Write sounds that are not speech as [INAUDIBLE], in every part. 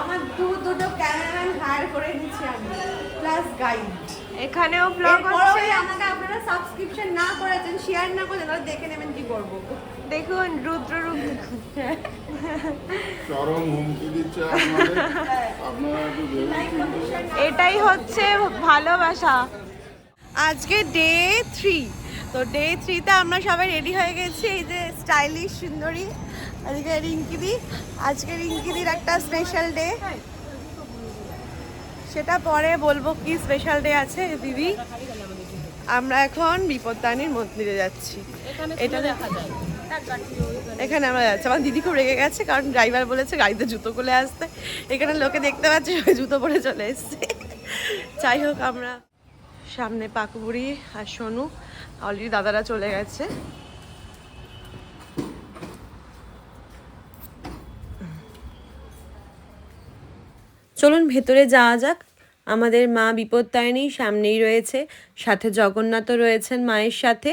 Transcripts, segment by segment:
আমার দু দুটো ক্যামেরাম্যান হায়ার করে নিচ্ছি আমি প্লাস গাইড এখানেও ব্লগ হচ্ছে। আমাকে আপনারা সাবস্ক্রিপশন না করেছেন শেয়ার না করেছেন তাহলে দেখে নেবেন কি করব। দেখুন রুদ্ররূপ চরম হুমকি দিচ্ছে [LAUGHS] আপনারা একটু এটাই হচ্ছে ভালোবাসা। আজকে ডে থ্রি তো ডে থ্রিতে আমরা সবাই রেডি হয়ে গেছি এই যে স্টাইলিশ সুন্দরী। আজকে রিঙ্কিদি আজকে রিঙ্কিদির একটা স্পেশাল ডে সেটা পরে বলব কি স্পেশাল ডে আছে দিদি। আমরা এখন বিপত্তানির মন্দিরে যাচ্ছি। এটা দেখা এখানে আমরা যাচ্ছি। আমার দিদি খুব রেগে গেছে কারণ ড্রাইভার বলেছে গাড়িতে জুতো খুলে আসতে। এখানে লোকে দেখতে পাচ্ছে জুতো পরে চলে এসছে। যাই হোক আমরা সামনে পাকুবুড়ি আর সোনু। অলরেডি দাদারা চলে গেছে। চলুন ভেতরে যাওয়া যাক। আমাদের মা বিপত্তারিণী সামনেই রয়েছে, সাথে জগন্নাথও রয়েছেন মায়ের সাথে।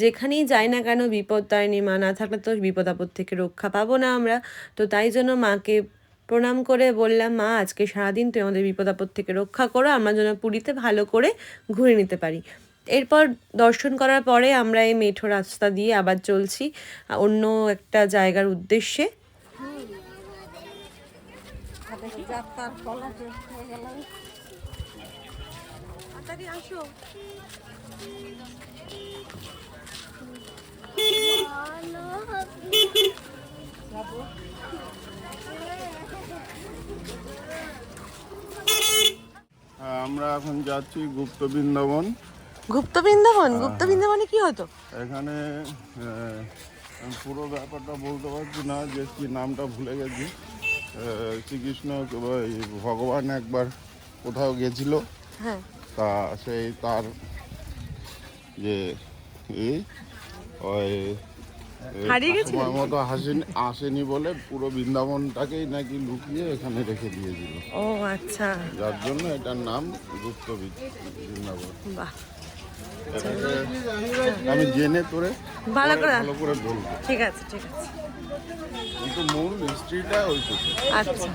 যেখানেই যাই না কেন বিপত্তারিণী মা, না থাকলে তো বিপদ আপদ থেকে রক্ষা পাবো না আমরা। তো তাই জন্য মাকে প্রণাম করে বললাম, মা, আজকে সারাদিন তুই আমাদের বিপদ আপদ থেকে রক্ষা করো, আমরা যেন পুরীতে ভালো করে ঘুরে নিতে পারি। এরপর দর্শন করার পরে আমরা এই মেঠো রাস্তা দিয়ে আবার চলছি, অন্য একটা জায়গার উদ্দেশ্যে। তাড়াতাড়ি আসো। হ্যাঁ, আমরা এখন যাচ্ছি গুপ্ত বৃন্দাবন। গুপ্ত বৃন্দাবন? গুপ্ত বৃন্দাবনে কি হতো? এখানে পুরো ব্যাপারটা বলতে পারছি না যে কি নামটা ভুলে গেছি। শ্রীকৃষ্ণ ভগবান একবার কোথাও গেছিল। হ্যাঁ। তা সেই তার যে ওই? সময় মতো আসেনি আসেনি বলে পুরো বৃন্দাবনটাকেই নাকি লুকিয়ে এখানে রেখে দিয়েছিল। ও আচ্ছা। যার জন্য এটার নাম গুপ্ত বৃন্দাবন। বাহ। আমি জেনে তোরে ভালো করে ভালো করে বলব। ঠিক আছে ঠিক আছে। কিন্তু মূল হিস্ট্রিটা ওইটুকু আচ্ছা।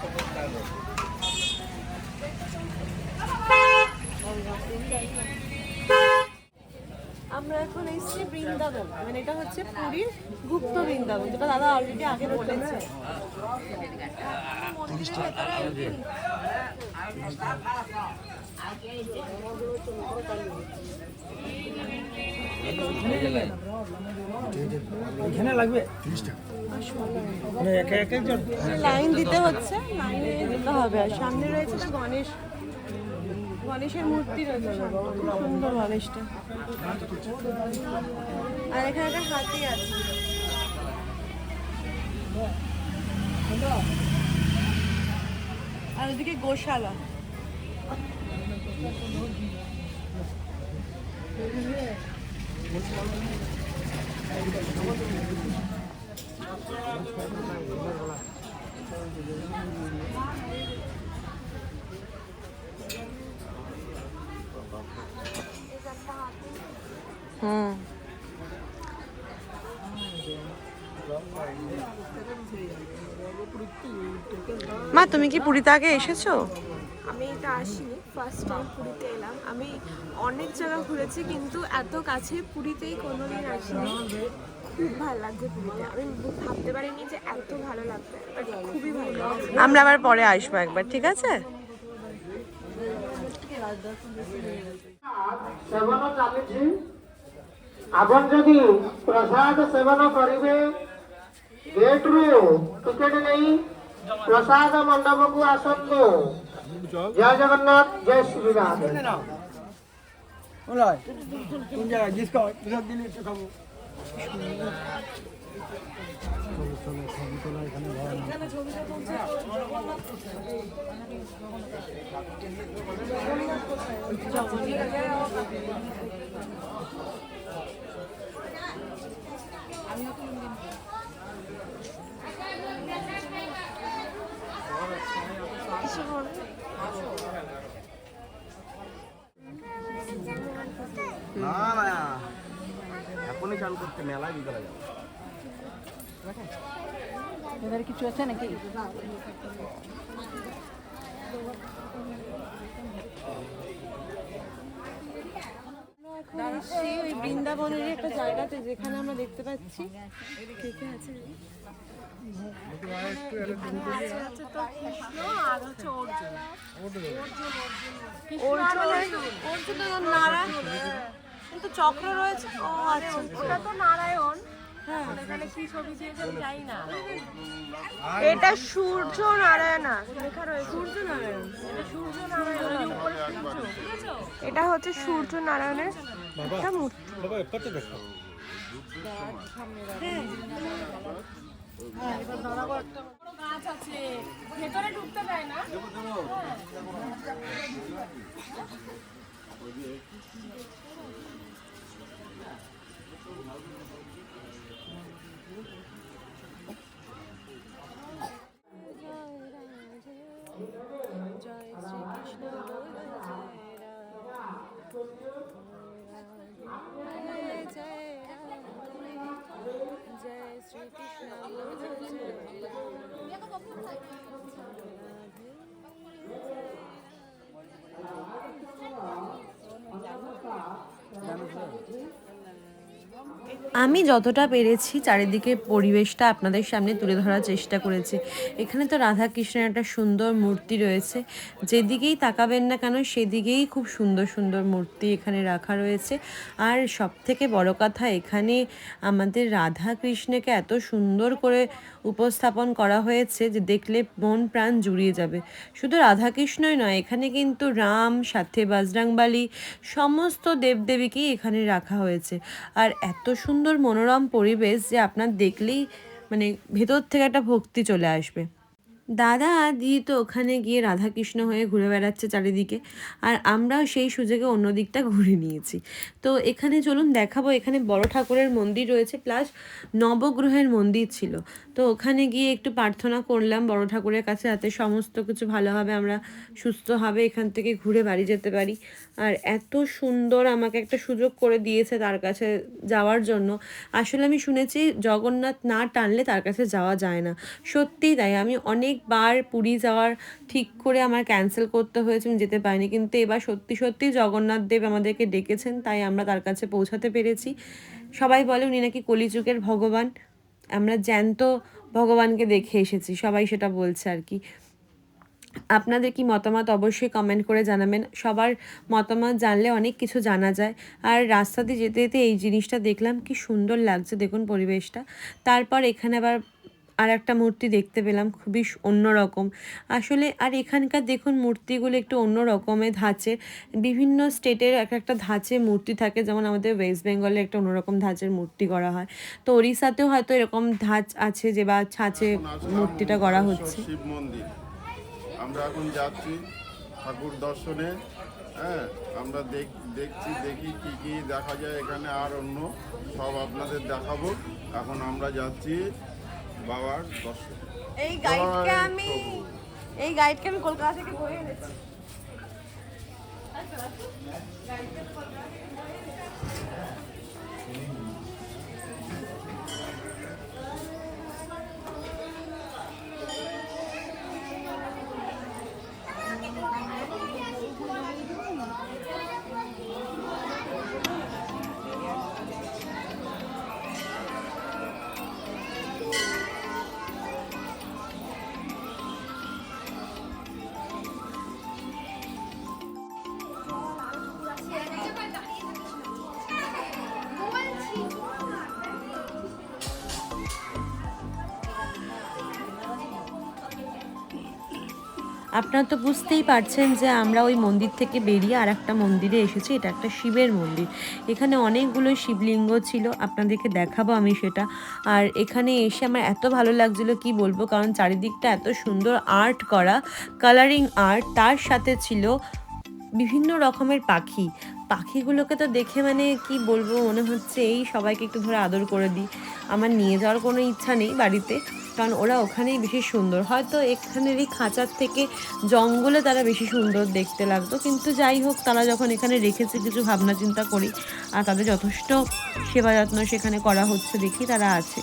আমরা এখন এসেছি বৃন্দাবন। মানে এটা হচ্ছে পুরীর গুপ্ত বৃন্দাবন যেটা দাদা অলরেডি আগে বলেছে। এখানে লাগবে? মানে লাইন দিতে হচ্ছে, লাইনে দিতে হবে। আর সামনে রয়েছে গণেশ। গণেশের মূর্তি রয়েছে। সুন্দর গণেশটা। আর এখানে একটা হাতি আছে। আর ওদিকে গোশালা। হুম। মা তুমি কি পুরীতে আগে এসেছ? আমি এটা আসিনি ফার্স্ট টাইম পুরীতে এলাম। আমি অনেক জায়গা ঘুরেছি কিন্তু এত কাছে পুরীতেই কোনো দিন আসিনি। খুব ভালো লাগছে পুরীতে। আমি ভাবতে পারিনি যে এত ভালো লাগবে খুবই ভালো আমরা আবার পরে আসব একবার ঠিক আছে? সেবন চালিছি। আপন যদি প্রসাদ সেবন করিবে গেটরু টিকেট নেই প্রসাদ মণ্ডপকু আসন্তু। জয় জগন্নাথ জয় শ্রীনাথ ওলাই। কোন জায়গায়? ডিসকাউন্ট দুসব দিন একটু খাব। না করতে মেলায় বিকেলে যাব। এবারে কিছু আছে নাকি? সেই বৃন্দাবনের একটা জায়গাতে যেখানে আমরা দেখতে পাচ্ছি। অর্জুন। কিন্তু চক্র রয়েছে। ও আচ্ছা ওটা তো নারায়ণ। হ্যাঁ এটা সূর্য নারায়ণ লেখা রয়েছে। সূর্য নারায়ণ। এটা সূর্য নারায়ণ। এটা হচ্ছে সূর্য নারায়ণের একটা মূর্তি। গাছ আছে। ভেতরে ঢুকতে দেয় না। 여기에 আমি যতটা পেরেছি চারিদিকে পরিবেশটা আপনাদের সামনে তুলে ধরার চেষ্টা করেছি। এখানে তো রাধা কৃষ্ণের একটা সুন্দর মূর্তি রয়েছে। যেদিকেই তাকাবেন না কেন, সেদিকেই খুব সুন্দর সুন্দর মূর্তি এখানে রাখা রয়েছে। আর সব থেকে বড় কথা, এখানে আমাদের রাধা কৃষ্ণকে এত সুন্দর করে উপস্থাপন করা হয়েছে যে দেখলে মন প্রাণ জুড়িয়ে যাবে। শুধু রাধাকৃষ্ণই নয়, এখানে কিন্তু রাম, সাথে বাজরাংবালি সমস্ত দেবদেবীকেই এখানে রাখা হয়েছে। আর এত সুন্দর মনোরম পরিবেশ যে আপনার দেখলেই মানে ভেতর থেকে একটা ভক্তি চলে আসবে। দাদা দিদি তো ওখানে গিয়ে রাধাকৃষ্ণ হয়ে ঘুরে বেড়াচ্ছে চারিদিকে, আর আমরাও সেই সুযোগে অন্য দিকটা [LAUGHS] ঘুরে নিয়েছি। তো এখানে চলুন দেখাবো, এখানে বড় ঠাকুরের মন্দির রয়েছে, প্লাস নবগ্রহের মন্দির ছিল। তো ওখানে গিয়ে একটু প্রার্থনা করলাম বড় ঠাকুরের কাছে, যাতে সমস্ত কিছু ভালোভাবে আমরা সুস্থভাবে এখান থেকে ঘুরে বাড়ি যেতে পারি। আর এত সুন্দর আমাকে একটা সুযোগ করে দিয়েছে তার কাছে যাওয়ার জন্য। আসলে আমি শুনেছি, জগন্নাথ না টানলে তার কাছে যাওয়া যায় না। সত্যিই তাই, আমি অনেকবার পুরী যাওয়ার ঠিক করে আমার ক্যান্সেল করতে হয়েছে, আমি যেতে পারিনি। কিন্তু এবার সত্যি সত্যি জগন্নাথ দেব আমাদেরকে ডেকেছেন, তাই আমরা তার কাছে পৌঁছাতে পেরেছি। সবাই বলে উনি নাকি কলিযুগের ভগবান। আমরা জ্যান্ত ভগবানকে দেখে এসেছি, সবাই সেটা বলছে আর কি। আপনাদের কি মতামত অবশ্যই কমেন্ট করে জানাবেন। সবার মতামত জানলে অনেক কিছু জানা যায়। আর রাস্তা দিয়ে যেতে যেতে এই জিনিসটা দেখলাম, কি সুন্দর লাগছে দেখুন পরিবেশটা। তারপর এখানে আবার আর একটা মূর্তি দেখতে পেলাম খুবই অন্যরকম। আসলে আর এখানকার দেখুন মূর্তিগুলো একটু অন্য রকমের ধাঁচে। বিভিন্ন স্টেটের এক একটা ধাঁচে মূর্তি থাকে যেমন আমাদের ওয়েস্ট বেঙ্গলে একটা অন্যরকম ধাঁচের মূর্তি করা হয়। তো ওড়িশাতেও হয়তো এরকম ধাঁচ আছে যে বা ছাঁচে মূর্তিটা করা হচ্ছে। শিব মন্দির। আমরা এখন যাচ্ছি ঠাকুর দর্শনে হ্যাঁ? আমরা দেখ দেখছি দেখি কি কি দেখা যায় এখানে। আর অন্য সব আপনাদের দেখাবো। এখন আমরা যাচ্ছি বাবার দর্শন এই গাইডকে গাইডকে আমি- আমি এই গাইডকে আমি কলকাতা থেকে বয়ে এনেছি। আপনারা তো বুঝতেই পারছেন যে আমরা ওই মন্দির থেকে বেরিয়ে আর একটা মন্দিরে এসেছি। এটা একটা শিবের মন্দির। এখানে অনেকগুলো শিবলিঙ্গ ছিল, আপনাদেরকে দেখাবো আমি সেটা। আর এখানে এসে আমার এত ভালো লাগছিল, কি বলব? কারণ চারিদিকটা এত সুন্দর আর্ট করা, কালারিং আর্ট। তার সাথে ছিল বিভিন্ন রকমের পাখি। পাখিগুলোকে তো দেখে মানে কি বলব? মনে হচ্ছে এই সবাইকে একটু ধরে আদর করে দিই। আমার নিয়ে যাওয়ার কোনো ইচ্ছা নেই বাড়িতে। কারণ ওরা ওখানেই বেশি সুন্দর। হয়তো এখানের এই খাঁচার থেকে জঙ্গলে তারা বেশি সুন্দর দেখতে লাগতো। কিন্তু যাই হোক, তারা যখন এখানে রেখেছে কিছু ভাবনা চিন্তা করি, আর তাদের যথেষ্ট সেবা যত্ন সেখানে করা হচ্ছে দেখি তারা আছে।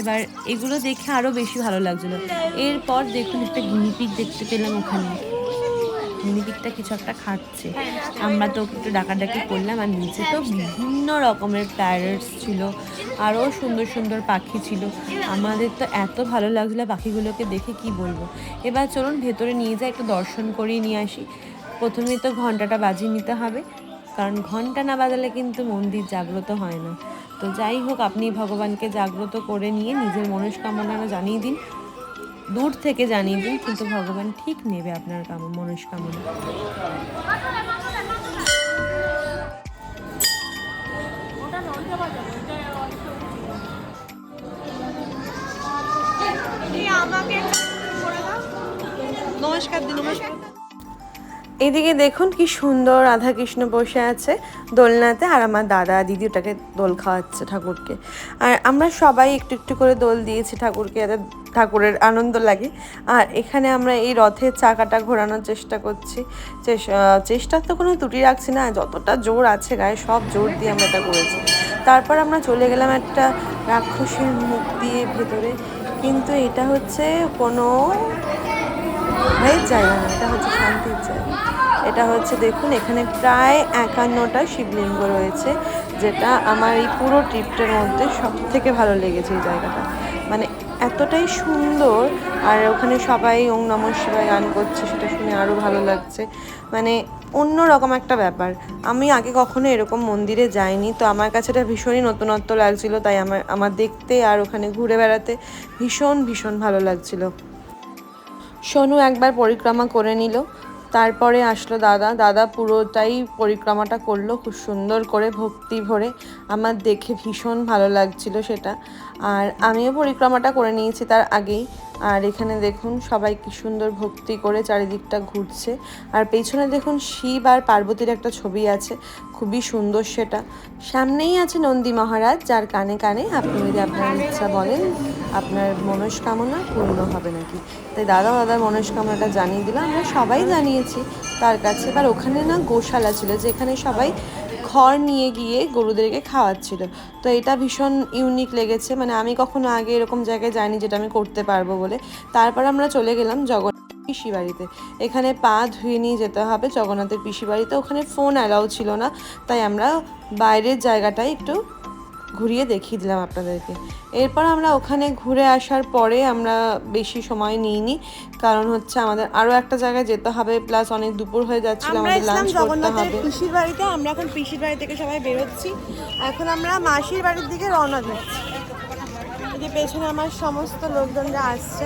এবার এগুলো দেখে আরও বেশি ভালো লাগছিল। এরপর দেখুন একটা গিনিপিক দেখতে পেলাম ওখানে। মিনিপিকটা কিছু একটা খাচ্ছে। আমরা তো একটু ডাকাডাকি করলাম আর নিচে তো বিভিন্ন রকমের প্যারেটস ছিল আরও সুন্দর সুন্দর পাখি ছিল। আমাদের তো এত ভালো লাগছিল পাখিগুলোকে দেখে কি বলব? এবার চলুন ভেতরে নিয়ে যাই একটু দর্শন করিয়ে নিয়ে আসি। প্রথমে তো ঘন্টাটা বাজিয়ে নিতে হবে কারণ ঘণ্টা না বাজালে কিন্তু মন্দির জাগ্রত হয় না। তো যাই হোক আপনি ভগবানকে জাগ্রত করে নিয়ে নিজের মনস্কামনাটা জানিয়ে দিন। দূর থেকে জানিয়ে দিন কিন্তু ভগবান ঠিক নেবে আপনার কাম মনস্কামনা। নমস্কার দিন নমস্কার। এদিকে দেখুন কি সুন্দর রাধাকৃষ্ণ বসে আছে দোলনাতে আর আমার দাদা দিদি ওটাকে দোল খাওয়াচ্ছে ঠাকুরকে। আর আমরা সবাই একটু একটু করে দোল দিয়েছি ঠাকুরকে যাতে ঠাকুরের আনন্দ লাগে। আর এখানে আমরা এই রথের চাকাটা ঘোরানোর চেষ্টা করছি। চেষ্টার তো কোনো ত্রুটি রাখছি না, যতটা জোর আছে গায়ে সব জোর দিয়ে আমরা এটা করেছি। তারপর আমরা চলে গেলাম একটা রাক্ষসের মুখ দিয়ে ভেতরে। কিন্তু এটা হচ্ছে কোনো ভয়ের জায়গা না, এটা হচ্ছে শান্তির জায়গা। এটা হচ্ছে দেখুন, এখানে প্রায় একান্নটা শিবলিঙ্গ রয়েছে, যেটা আমার এই পুরো ট্রিপটার মধ্যে সব থেকে ভালো লেগেছে এই জায়গাটা। মানে এতটাই সুন্দর, আর ওখানে সবাই ওং নম শিবায় গান করছে, সেটা শুনে আরও ভালো লাগছে। মানে অন্য রকম একটা ব্যাপার। আমি আগে কখনো এরকম মন্দিরে যাইনি, তো আমার কাছে এটা ভীষণই নতুনত্ব লাগছিল, তাই আমার আমার দেখতে আর ওখানে ঘুরে বেড়াতে ভীষণ ভীষণ ভালো লাগছিল। সোনু একবার পরিক্রমা করে নিল। তারপরে আসলো দাদা। দাদা পুরোটাই পরিক্রমাটা করল, খুব সুন্দর করে ভক্তি ভরে। আমার দেখে ভীষণ ভালো লাগছিল সেটা। আর আমিও পরিক্রমাটা করে নিয়েছি তার আগেই। আর এখানে দেখুন সবাই কি সুন্দর ভক্তি করে চারিদিকটা ঘুরছে। আর পেছনে দেখুন শিব আর পার্বতীর একটা ছবি আছে, খুবই সুন্দর সেটা। সামনেই আছে নন্দী মহারাজ, যার কানে কানে আপনি যদি আপনার ইচ্ছা বলেন, আপনার মনস্কামনা পূর্ণ হবে নাকি। তাই দাদা দাদার মনস্কামনাটা জানিয়ে দিলাম, আমরা সবাই জানিয়েছি তার কাছে। এবার ওখানে না গোশালা ছিল, যেখানে সবাই খড় নিয়ে গিয়ে গরুদেরকে খাওয়াচ্ছিল। তো এটা ভীষণ ইউনিক লেগেছে। মানে আমি কখনো আগে এরকম জায়গায় যাইনি যেটা আমি করতে পারব বলে। তারপর আমরা চলে গেলাম জগন্নাথ পিসি বাড়িতে। এখানে পা ধুয়ে নিয়ে যেতে হবে জগন্নাথের পিসি বাড়িতে। ওখানে ফোন অ্যালাউ ছিল না। তাই আমরা বাইরের জায়গাটাই একটু ঘুরিয়ে দেখিয়ে দিলাম আপনাদেরকে। এরপর আমরা ওখানে ঘুরে আসার পরে আমরা বেশি সময় নিইনি কারণ হচ্ছে আমাদের আরও একটা জায়গায় যেতে হবে প্লাস অনেক দুপুর হয়ে যাচ্ছিল আমাদের লাঞ্চ করতে হবে। পিসির বাড়িতে আমরা এখন পিসির বাড়ি থেকে সবাই বেরোচ্ছি। এখন আমরা মাসির বাড়ির দিকে রওনা দিচ্ছি। পেছনে আমার সমস্ত লোকজনরা আসছে।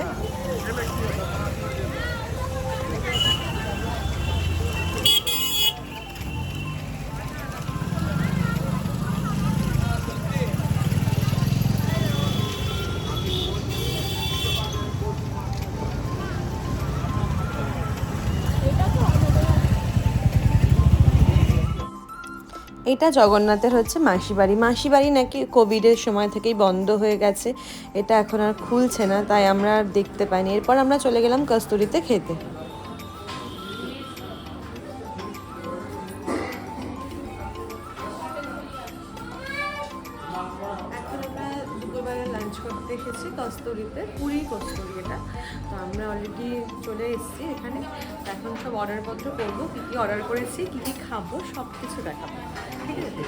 এটা জগন্নাথের হচ্ছে মাসিবাড়ি মাসিবাড়ি মাসি বাড়ি নাকি কোভিডের সময় থেকেই বন্ধ হয়ে গেছে। এটা এখন আর খুলছে না, তাই আমরা আর দেখতে পাইনি। এরপর আমরা চলে গেলাম কস্তুরিতে খেতে।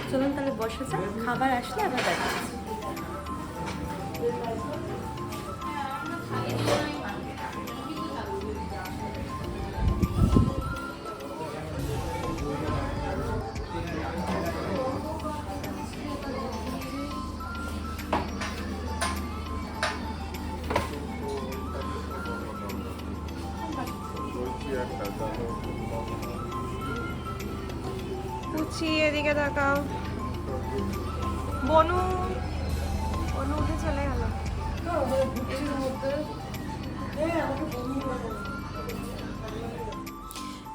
চলুন তাহলে বসে যান খাবার আসলে আবার দেখাচ্ছি। বনু বনু উঠে চলে গেল।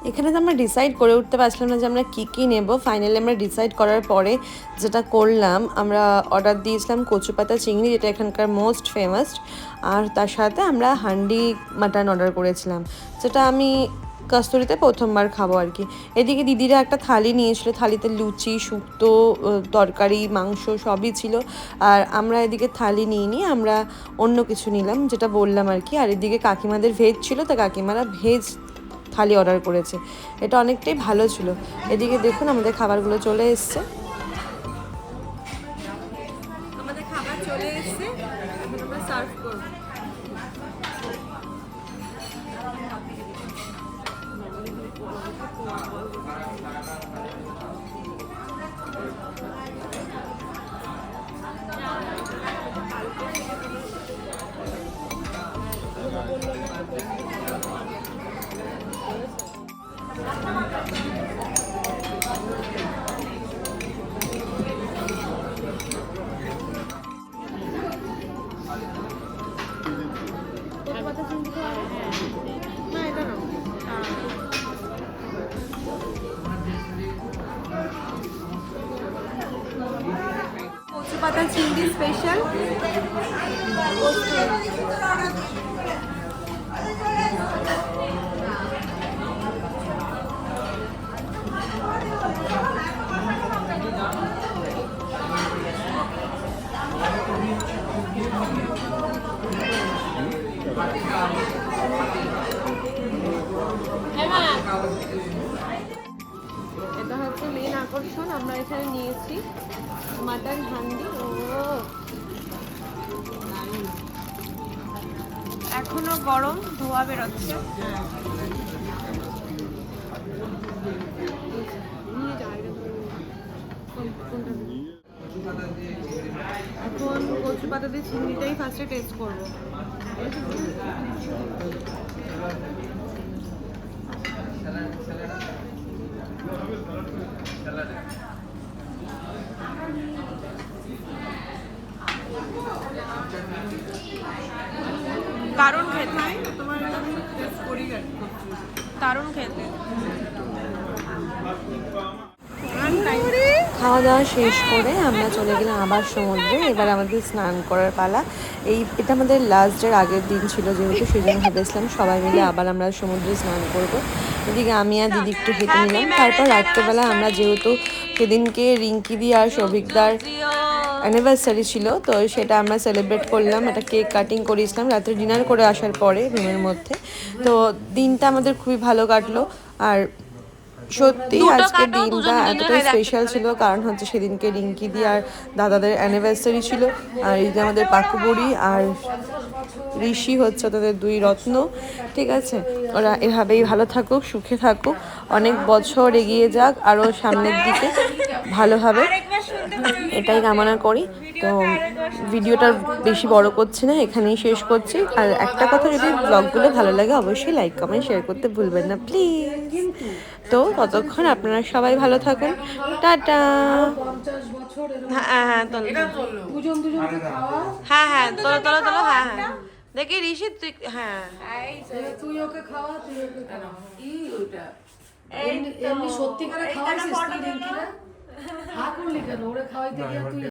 এখানে তো আমরা ডিসাইড করে উঠতে পারছিলাম না যে আমরা কী কী নেব। ফাইনালি আমরা ডিসাইড করার পরে যেটা করলাম, আমরা অর্ডার দিয়েছিলাম কচু পাতা চিংড়ি, যেটা এখানকার মোস্ট ফেমাস আর তার সাথে আমরা হান্ডি মাটন অর্ডার করেছিলাম। যেটা আমি কস্তুরিতে প্রথমবার খাব আর কি। এদিকে দিদিরা একটা থালি নিয়েছিল, থালিতে লুচি, শুক্তো তরকারি, মাংস সবই ছিল। আর আমরা এদিকে থালি নিয়ে নিয়ে আমরা অন্য কিছু নিলাম, যেটা বললাম আর কি। আর এদিকে কাকিমাদের ভেজ ছিল, তা কাকিমারা ভেজ থালি অর্ডার করেছে। এটা অনেকটাই ভালো ছিল। এদিকে দেখুন আমাদের খাবারগুলো চলে এসছে। চিংড়ি স্পেশাল এটা হচ্ছে মেন আকর্ষণ আমরা এখানে নিয়েছি মাটন হান্ডি। ও, এখনও গরম, ধোয়া বেরোচ্ছে। এখন কচু পাতা দিয়ে চিংড়িটাই ফার্স্টে টেস্ট করব দারুণ খেতে দারুণ খেতে খাওয়া দাওয়া শেষ করে আমরা চলে গেলাম আবার সমুদ্রে। এবার আমাদের স্নান করার পালা। এই, এটা আমাদের লাস্ট ডের আগের দিন ছিল যেহেতু সেই জন্য ভেবেছিলাম সবাই মিলে আবার আমরা সমুদ্রে স্নান করব। এদিকে আমি আর দিদি একটু হেঁটে নিলাম। তারপর রাত্রেবেলা আমরা যেহেতু সেদিনকে রিঙ্কি দি আর সৌভিকদার অ্যানিভার্সারি ছিল, তো সেটা আমরা সেলিব্রেট করলাম। একটা কেক কাটিং করেছিলাম রাত্রে ডিনার করে আসার পরে রুমের মধ্যে। তো দিনটা আমাদের খুবই ভালো কাটলো। আর সত্যি আজকের দিনটা এতটাই স্পেশাল ছিল কারণ হচ্ছে সেদিনকে রিঙ্কি দি আর দাদাদের অ্যানিভার্সারি ছিল আর এই যে আমাদের পাকুবুড়ি আর ঋষি হচ্ছে তাদের দুই রত্ন ঠিক আছে? ওরা এভাবেই ভালো থাকুক সুখে থাকুক অনেক বছর এগিয়ে যাক আরও সামনের দিকে ভালোভাবে। এটাই কামনা করি। তো ভিডিওটা বেশি বড় করছি না এখানেই শেষ করছি। আর একটা কথা যদি ব্লগগুলো ভালো লাগে অবশ্যই লাইক কমেন্ট শেয়ার করতে ভুলবেন না প্লিজ তো ততক্ষণ আপনারা সবাই ভালো থাকুন। টাটা। হ্যাঁ হ্যাঁ হ্যাঁ হ্যাঁ তোলো তোলো তোলো হ্যাঁ হ্যাঁ। দেখি ঋষি তুই হ্যাঁ। তুই ওকে খাওয়া তুই ওকে খাওয়া। কি ওটা এমনি খাওয়াইছিস তুই রিঙ্কিরা হা করলি কেন? ওরে খাওয়াইতে গিয়ে তুই